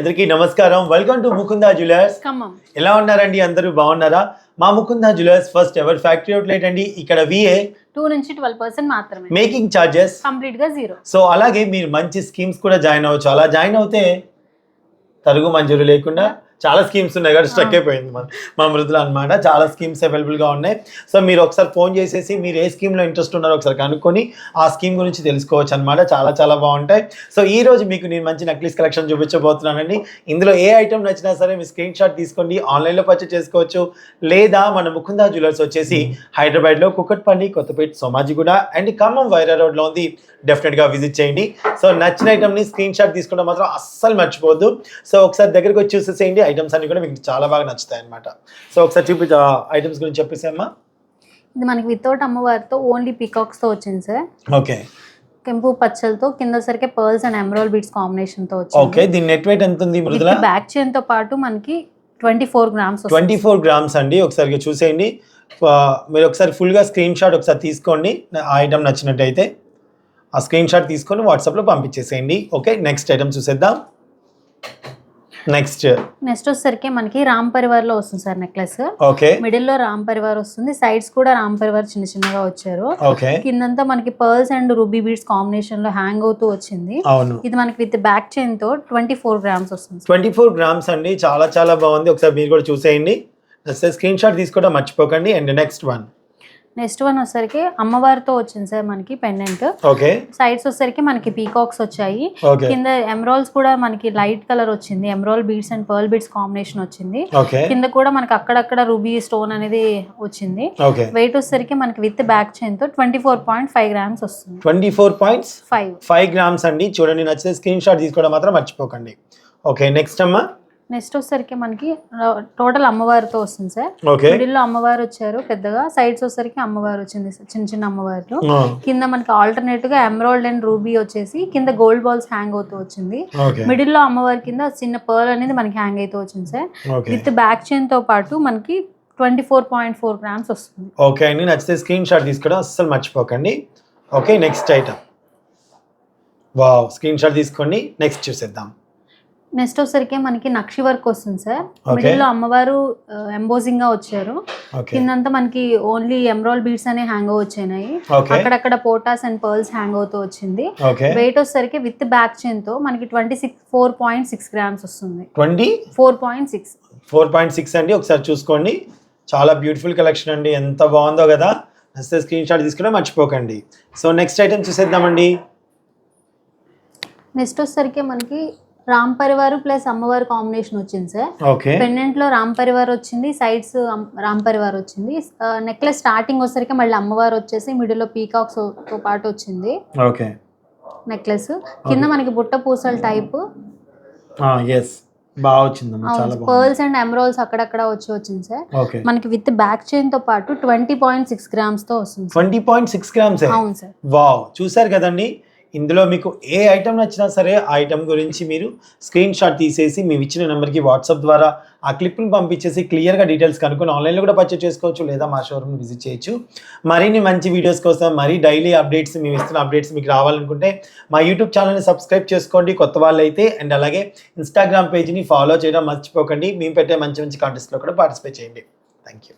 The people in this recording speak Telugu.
అందరికీ నమస్కారం. వెల్కమ్ టు ముకుందా జ్యువెలర్స్ ఎలా ఉన్నారండి? అందరూ బాగున్నారా? మా Mukunda jewellers first ever factory outlet అండి. ఇక్కడ విఏ టూ నుంచి ట్వెల్వ్ పర్సెంట్ మాత్రమే. మేకింగ్ చార్జెస్ కంప్లీట్గా జీరో సో అలాగే మీరు మంచి స్కీమ్స్ కూడా జాయిన్ అవ్వచ్చు. అలా జాయిన్ అవుతే తరుగు మంజూరు లేకుండా చాలా స్కీమ్స్ ఉన్నాయి కదా స్ట్రక్ అయిపోయింది మన మా మృదులు అనమాట చాలా స్కీమ్స్ అవైలబుల్గా ఉన్నాయి. సో మీరు ఒకసారి ఫోన్ చేసేసి మీరు ఏ స్కీమ్లో ఇంట్రెస్ట్ ఉన్నారో ఒకసారి కనుక్కొని ఆ స్కీమ్ గురించి తెలుసుకోవచ్చు అనమాట చాలా చాలా బాగుంటాయి. సో ఈ రోజు మీకు నేను మంచి నక్లీస్ కలెక్షన్ చూపించబోతున్నానండి. ఇందులో ఏ ఐటమ్ నచ్చినా సరే మీ స్క్రీన్ షాట్ తీసుకోండి. ఆన్లైన్లో పర్చేస్ చేసుకోవచ్చు. లేదా మన ముకుందా జ్యువెలర్స్ వచ్చేసి హైదరాబాద్లో కుక్కట్పల్లి కొత్తపేట సోమాజిగూడ అండ్ ఖమ్మం వైరా రోడ్లో ఉంది. డెఫినెట్గా విజిట్ చేయండి. సో నచ్చిన ఐటమ్ని స్క్రీన్ షాట్ తీసుకోవడం మాత్రం అస్సలు మర్చిపోవద్దు. సో ఒకసారి దగ్గరికి వచ్చి చూసేసేయండి. ఐటమ్స్ అన్ని కూడా మీకు చాలా బాగా నచ్చుతాయి అనమాట సో ఒకసారి చూపి ఐటమ్స్ గురించి చెప్పేసామ్మా ఇది మనకి వితౌట్ అమ్మవారితో ఓన్లీ పీకాక్స్తో వచ్చింది సార్. ఓకే. కెంపు పచ్చలతో కింద సరికి పర్ల్స్ అండ్ ఎమరాల్ బీట్స్ కాంబినేషన్తో ఓకే వచ్చింది దీని నెట్ వెయిట్ ఎంత ఉంది మృదుల బ్యాక్ చైన్తో పాటు మనకి twenty four grams twenty four grams అండి. ఒకసారి చూసేయండి. మీరు ఒకసారి ఫుల్గా స్క్రీన్ షాట్ ఒకసారి తీసుకోండి. ఆ ఐటమ్ నచ్చినట్టయితే ఆ స్క్రీన్ షాట్ తీసుకొని వాట్సాప్లో పంపించేసేయండి. ఓకే నెక్స్ట్ ఐటమ్ చూసేద్దాం. నెక్స్ట్ నెక్స్ట్ వచ్చేసరికి మనకి రామ్ పరివార్లో వస్తుంది సార్ నెక్లెస్ ఓకే మిడిల్లో రామ్ పరివార్ వస్తుంది. సైడ్స్ కూడా రామ్ పరివార్ చిన్న చిన్నగా వచ్చారు. ఓకే కిందంతా మనకి పర్ల్స్ అండ్ రూబీ బీడ్స్ కాంబినేషన్లో హ్యాంగ్ అవుతూ వచ్చింది. అవును. ఇది మనకి విత్ బ్యాక్ చైన్తో ట్వంటీ ఫోర్ గ్రామ్స్ వస్తుంది. ట్వంటీ ఫోర్ గ్రామ్స్ అండి. చాలా చాలా బాగుంది. ఒకసారి మీరు కూడా చూసేయండి. స్క్రీన్ షాట్ తీసుకోవడం మర్చిపోకండి. And next one next one వచ్చేసరికి అమ్మవారితో వచ్చింది సార్ మనకి పెండెంట్ సైడ్స్ వచ్చేసరికి మనకి పీకాక్స్ వచ్చాయి. కింద ఎమరాల్స్ కూడా మనకి లైట్ కలర్ వచ్చింది. Emerald beads and pearl beads combination వచ్చింది. కింద కూడా మనకి అక్కడక్కడ రూబీ స్టోన్ అనేది వచ్చింది. వెయిట్ వచ్చేసరికి మనకి with back చైన్తో twenty four point five grams వస్తుంది. Twenty four points five five grams అండి. చూడండి నచ్చితే స్క్రీన్ షాట్ తీసుకోవడం మాత్రం మర్చిపోకండి. ఓకే నెక్స్ట్ అమ్మా. నెక్స్ట్ వచ్చేసరికి మనకి టోటల్ అమ్మవారితో వస్తుంది సార్. ఓకే. మిడిల్లో అమ్మవారు వచ్చారు పెద్దగా. సైడ్స్ వచ్చేసరికి అమ్మవారు వచ్చింది చిన్న చిన్న అమ్మవారు కింద మనకి ఆల్టర్నేట్గా ఎమరాల్డ్ అండ్ రూబీ వచ్చేసి కింద గోల్డ్ బాల్స్ హ్యాంగ్ అవుతూ వచ్చింది. ఓకే. మిడిల్లో అమ్మవారి కింద చిన్న పర్ల్ అనేది మనకి హ్యాంగ్ అవుతూ వచ్చింది సార్. విత్ బ్యాక్ చైన్తో పాటు మనకి twenty four point four grams వస్తుంది. ఓకే అండి. నచ్చితే స్క్రీన్ షాట్ తీసుకోవడం అస్సలు మర్చిపోకండి. Okay next item wow screen shot తీసుకోండి. నెక్స్ట్ చూసేద్దాం. నెక్స్ట్ వచ్చేసరికి మనకి నక్షి వర్క్ వస్తుంది సార్. మిడిల్లో అమ్మవారు ఎంబోజింగ్గా వచ్చారు. కిందంతా మనకి ఓన్లీ ఎమరాల్ బీడ్స్ అనే హ్యాంగ్ వచ్చినాయి అక్కడక్కడ పోటాస్ అండ్ పర్ల్స్ హ్యాంగ్ అవుతూ వచ్చింది. వెయిట్ వచ్చేసరికి విత్ బ్యాక్ చైన్తో మనకి twenty six four point six grams వస్తుంది. Twenty? Four point six. Four point six అండి. ఒకసారి చూసుకోండి. చాలా బ్యూటిఫుల్ కలెక్షన్ అండి. ఎంత బాగుందో కదా. నచ్చితే స్క్రీన్ షాట్ తీసుకోవడం మర్చిపోకండి. సో నెక్స్ట్ ఐటమ్ చూసేద్దామండి. నెక్స్ట్ వచ్చేసరికి మనకి రామ్ పరివార్ ప్లస్ అమ్మవారి కాంబినేషన్ వచ్చింది సార్. పెండెంట్లో రామ్ పరివార్ వచ్చింది సైడ్స్ రామ్ పరివార్ వచ్చింది. నెక్లెస్ స్టార్టింగ్ వచ్చేసరికి మళ్ళీ అమ్మవారు వచ్చేసి మిడిల్లో పీకాక్స్తో పాటు వచ్చింది. ఓకే. నెక్లెస్. కింద మనకి బుట్ట పూసల టైప్. ఎస్ బాగా పర్ల్స్ అండ్ ఎమరాల్స్ అక్కడక్కడ వచ్చి వచ్చింది సార్. మనకి విత్ బ్యాక్ చైన్తో పాటు ట్వంటీ పాయింట్ సిక్స్ గ్రామ్స్తో వస్తుంది. Twenty point six grams? అవును సార్. వావ్. చూసారు కదండి? ఇందులో మీకు ఏ ఐటమ్ నచ్చినా సరే ఆ ఐటెం గురించి మీరు స్క్రీన్ షాట్ తీసేసి మేము ఇచ్చిన నెంబర్కి వాట్సాప్ ద్వారా ఆ క్లిప్ని పంపించేసి క్లియర్గా డీటెయిల్స్ కనుక్కొని ఆన్లైన్లో కూడా పర్చేస్ చేసుకోవచ్చు లేదా మా షోరూమ్ విజిట్ చేయొచ్చు. మరిన్ని మంచి వీడియోస్ కోసం మరీ డైలీ అప్డేట్స్ మేము ఇస్తున్న అప్డేట్స్ మీకు రావాలనుకుంటే మా యూట్యూబ్ ఛానల్ని సబ్స్క్రైబ్ చేసుకోండి. కొత్త వాళ్ళు అయితే అండ్ అలాగే ఇన్స్టాగ్రామ్ పేజ్ని ఫాలో చేయడం మర్చిపోకండి. మేము పెట్టే మంచి మంచి కాంటెస్ట్లో కూడా పార్టిసిపేట్ చేయండి. Thank you